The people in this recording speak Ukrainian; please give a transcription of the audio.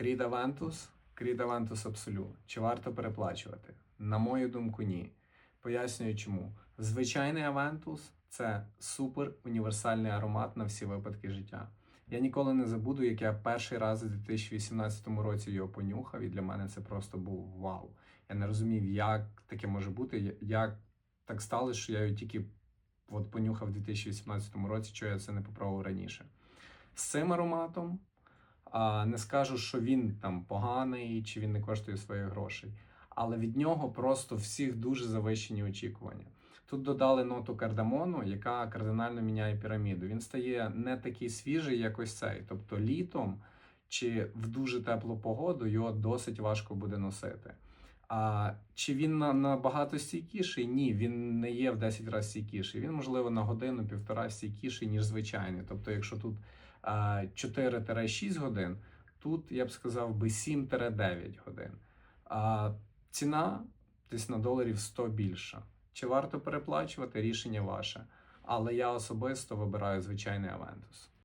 Creed Aventus, Creed Aventus Absolute. Чи варто переплачувати? На мою думку, ні. Пояснюю чому. Звичайний Aventus – це супер універсальний аромат на всі випадки життя. Я ніколи не забуду, як я перший раз у 2018 році його понюхав, і для мене це просто був вау. Я не розумів, як таке може бути, як так сталося, що я його тільки от понюхав у 2018 році, що я це не попробував раніше. З цим ароматом не скажу, що він там поганий чи він не коштує своїх грошей, але від нього просто всіх дуже завищені очікування. Тут додали ноту кардамону, яка кардинально міняє піраміду. Він стає не такий свіжий, як ось цей. Тобто літом чи в дуже теплу погоду його досить важко буде носити. А чи він набагато стійкіший? Ні, він не є в 10 разів стійкіший. Він, можливо, на годину-півтора стійкіший, ніж звичайний. Тобто, якщо тут 4-6 годин, тут я б сказав би 7-9 годин. А ціна десь на доларів 100 більша. Чи варто переплачувати? Рішення ваше. Але я особисто вибираю звичайний Авентус.